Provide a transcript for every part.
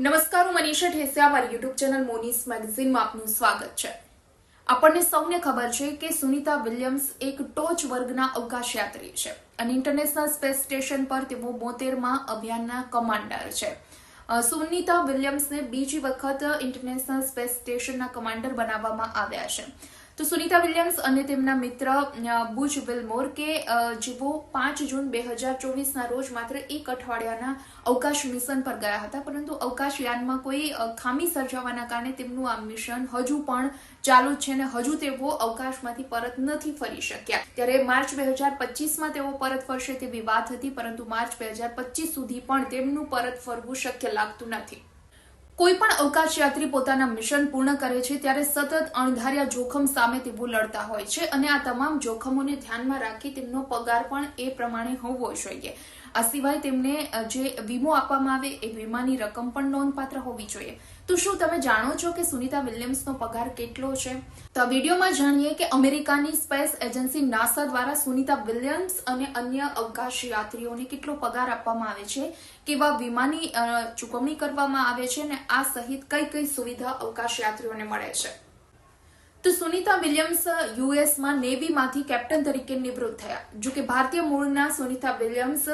નમસ્કાર, હું મનીષા ઠેસિયા મારી યુટ્યુબ ચેનલ મોનીસ મેગેઝિનમાં આપનું સ્વાગત છે. આપણને સૌને ખબર છે કે સુનિતા વિલિયમ્સ એક ટોચ વર્ગના અવકાશયાત્રી છે અને ઇન્ટરનેશનલ સ્પેસ સ્ટેશન પર તેઓ બોતેરમાં અભિયાનના કમાન્ડર છે. સુનિતા વિલિયમ્સને બીજી વખત ઇન્ટરનેશનલ સ્પેસ સ્ટેશનના કમાન્ડર બનાવવામાં આવ્યા છે. તો સુનિતા વિલિયમ્સ અને તેમના મિત્ર બુજ વિલમોર કે જેઓ પાંચ જૂન બે હજાર ચોવીસના રોજ માત્ર એક અઠવાડિયાના અવકાશ મિશન પર ગયા હતા. પરંતુ અવકાશયાનમાં કોઈ ખામી સર્જાવાના કારણે તેમનું આ મિશન હજુ પણ ચાલુ છે અને હજુ તેઓ અવકાશમાંથી પરત નથી ફરી શક્યા. ત્યારે માર્ચ બે હજાર પચીસમાં તેઓ પરત ફરશે તેવી વાત હતી, પરંતુ માર્ચ બે હજાર પચીસ સુધી પણ તેમનું પરત ફરવું શક્ય લાગતું નથી. કોઈ પણ અવકાશયાત્રી પોતાના મિશન પૂર્ણ કરે છે, ત્યારે સતત અણધાર્યા જોખમ સામે તેઓ લડતા હોય છે અને આ તમામ જોખમોને ધ્યાનમાં રાખી તેમનો પગાર પણ એ પ્રમાણે હોવો જોઈએ. આ સિવાય તેમને જે વીમો આપવામાં આવે, એ વીમાની રકમ પણ નોંધપાત્ર હોવી જોઈએ. તો શું તમે જાણો છો કે સુનિતા વિલિયમ્સનો પગાર કેટલો છે? તો વિડીયોમાં જાણીએ કે અમેરિકાની સ્પેસ એજન્સી નાસા દ્વારા સુનિતા વિલિયમ્સ અને અન્ય અવકાશ યાત્રીઓને કેટલો પગાર આપવામાં આવે છે? કેવા વીમાની ચૂકવણી કરવામાં આવે છે? અને આ સહિત કઈ કઈ સુવિધા અવકાશ યાત્રીઓને મળે છે? તો સુનિતા વિલિયમ્સ યુએસમાં નેવીમાંથી કેપ્ટન તરીકે નિવૃત્ત થયા. જો કે ભારતીય મૂળના સુનિતા વિલિયમ્સ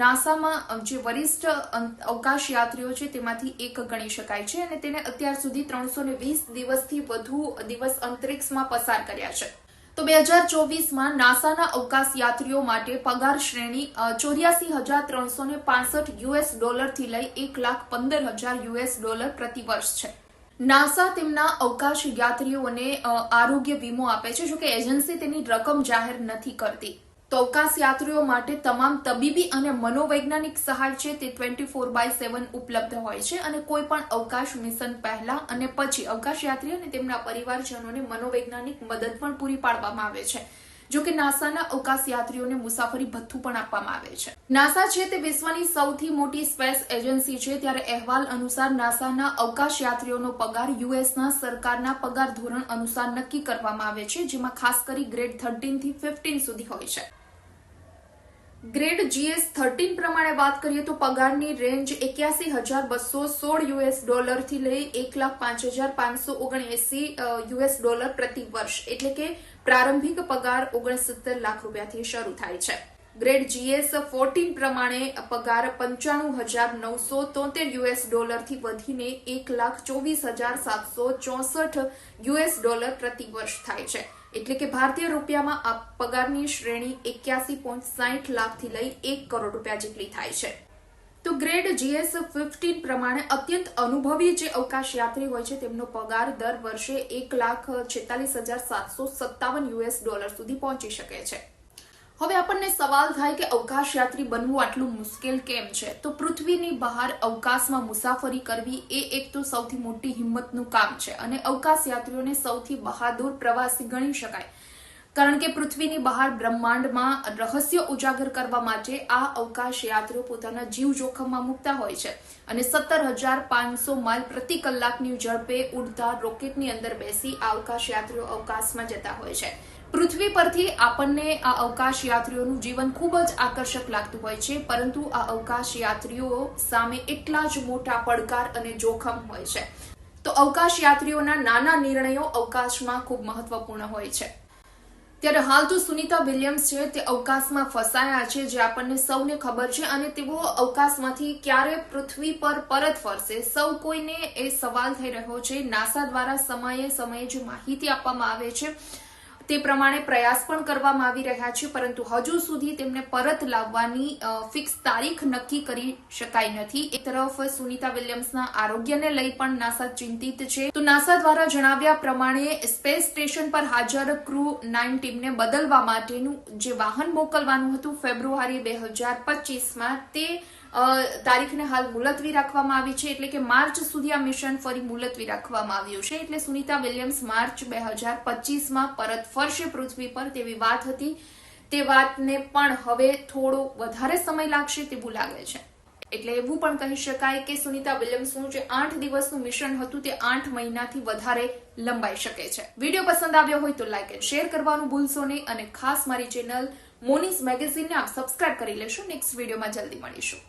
નાસામાં જે વરિષ્ઠ અવકાશયાત્રીઓ અવકાશ યાત્રીઓ છે તેમાંથી એક ગણી શકાય છે અને તેને અત્યાર સુધી ત્રણસો વીસ દિવસથી વધુ દિવસ અંતરિક્ષમાં પસાર કર્યા છે. તો બે હજાર ચોવીસમાં નાસાના અવકાશ યાત્રીઓ માટે પગાર શ્રેણી ચોર્યાસી હજાર ત્રણસો ને યુએસ ડોલરથી લઈ એક લાખ પંદર હજાર યુએસ ડોલર પ્રતિ વર્ષ છે. નાસા તેમના અવકાશ યાત્રીઓને આરોગ્ય વીમો આપે છે, જોકે એજન્સી તેની રકમ જાહેર નથી કરતી. તો અવકાશ યાત્રીઓ માટે તમામ તબીબી અને મનોવૈજ્ઞાનિક સહાય છે, તે ટ્વેન્ટી ફોર બાય સેવન ઉપલબ્ધ હોય છે અને કોઈ પણ અવકાશ મિશન પહેલા અને પછી અવકાશ યાત્રીઓ અને તેમના પરિવારજનોને મનોવૈજ્ઞાનિક મદદ પણ પૂરી પાડવામાં આવે છે. જો કે નાસાના અવકાશ યાત્રીઓને મુસાફરી ભથ્થું પણ આપવામાં આવે છે. નાસા છે તે વિશ્વની સૌથી મોટી સ્પેસ એજન્સી છે. ત્યારે અહેવાલ અનુસાર નાસાના અવકાશ યાત્રીઓનો પગાર યુએસના સરકારના પગાર ધોરણ અનુસાર નક્કી કરવામાં આવે છે, જેમાં ખાસ કરી ગ્રેડ થર્ટીનથી ફિફ્ટીન સુધી હોય છે. ગ્રેડ જીએસ થર્ટીન પ્રમાણે વાત કરીએ તો પગારની રેન્જ એક્યાસી હજાર બસો સોળ યુએસ ડોલરથી લઈ એક લાખ પાંચ હજાર પાંચસો ઓગણએસી યુએસ ડોલર પ્રતિ વર્ષ. એટલે કે પ્રારંભિક પગાર ઓગણસિત્તેર લાખ રૂપિયાથી શરૂ થાય છે. ગ્રેડ જીએસ ફોર્ટીન પ્રમાણે પગાર પંચાણું હજાર નવસો તોતેર યુએસ ડોલરથી વધીને એક લાખ ચોવીસ હજાર સાતસો ચોસઠ યુએસ ડોલર પ્રતિ વર્ષ થાય છે. એટલે કે ભારતીય રૂપિયામાં આ પગારની શ્રેણી એક્યાસી પોઈન્ટ સાહીઠ લાખથી લઈ એક કરોડ રૂપિયા જેટલી થાય છે. તો ગ્રેડ જીએસ ફિફ્ટીન પ્રમાણે અત્યંત અનુભવી જે અવકાશ યાત્રી હોય છે, તેમનો પગાર દર વર્ષે એક લાખ છેતાલીસ હજાર સાતસો સત્તાવન યુએસ ડોલર સુધી પહોંચી શકે છે. હવે આપણને સવાલ થાય કે અવકાશ યાત્રી બનવું આટલું મુશ્કેલ કેમ છે? તો પૃથ્વીની બહાર અવકાશમાં મુસાફરી કરવી એ એક તો સૌથી મોટી હિંમતનું કામ છે અને અવકાશ યાત્રીઓને સૌથી બહાદુર પ્રવાસી ગણી શકાય. કારણ કે પૃથ્વીની બહાર બ્રહ્માંડમાં રહસ્ય ઉજાગર કરવા માટે આ અવકાશ યાત્રીઓ પોતાના જીવ જોખમમાં મૂકતા હોય છે અને સત્તર હજાર પાંચસો માઇલ પ્રતિ કલાકની ઝડપે ઉડતા રોકેટની અંદર બેસી આ અવકાશ યાત્રીઓ અવકાશમાં જતા હોય છે. પૃથ્વી પરથી આપણને આ અવકાશ યાત્રીઓનું જીવન ખૂબ જ આકર્ષક લાગતું હોય છે, પરંતુ આ અવકાશ યાત્રીઓ સામે એટલા જ મોટા પડકાર અને જોખમ હોય છે. તો અવકાશ યાત્રીઓના નાના નિર્ણયો અવકાશમાં ખૂબ મહત્વપૂર્ણ હોય છે. ત્યારે હાલ તો સુનિતા વિલિયમ્સ છે તે અવકાશમાં ફસાયા છે, જે આપણને સૌને ખબર છે અને તેઓ અવકાશમાંથી ક્યારે પૃથ્વી પર પરત ફરશે, સૌ કોઈને એ સવાલ થઈ રહ્યો છે. નાસા દ્વારા સમયે સમયે જે માહિતી આપવામાં આવે છે. તે પ્રમાણે પ્રયાસ પણ કરવામાં આવી રહ્યા છે, પરંતુ હજુ સુધી તેમને પરત લાવવાની ફિક્સ તારીખ નક્કી કરી શકાય નથી. એક તરફ સુનિતા વિલિયમ્સના આરોગ્યને લઈ પણ નાસા ચિંતિત છે. તો નાસા દ્વારા જણાવ્યા પ્રમાણે સ્પેસ સ્ટેશન પર હાજર ક્રૂ નાઇન ટીમને બદલવા માટેનું જે વાહન મોકલવાનું હતું ફેબ્રુઆરી બે હજાર પચીસમાં, તે તારીખને હાલ મુલતવી રાખવામાં આવી છે. એટલે કે માર્ચ સુધી આ મિશન ફરી મુલતવી રાખવામાં આવ્યું છે. એટલે સુનિતા વિલિયમ્સ માર્ચ બે હજાર પચીસમાં પરત ફરશે પૃથ્વી પર તેવી વાત હતી. તે વાતને પણ હવે થોડો વધારે સમય લાગશે તેવું લાગે છે. એટલે એવું પણ કહી શકાય કે સુનિતા વિલિયમ્સનું જે આઠ દિવસનું મિશન હતું તે આઠ મહિનાથી વધારે લંબાઈ શકે છે. વીડિયો પસંદ આવ્યો હોય તો લાઈક એન્ડ શેર કરવાનું ભૂલશો નહીં અને ખાસ મારી ચેનલ મોનીસ મેગેઝિનને આપ સબસ્ક્રાઇબ કરી લેશો. નેક્સ્ટ વિડીયોમાં જલ્દી મળીશું.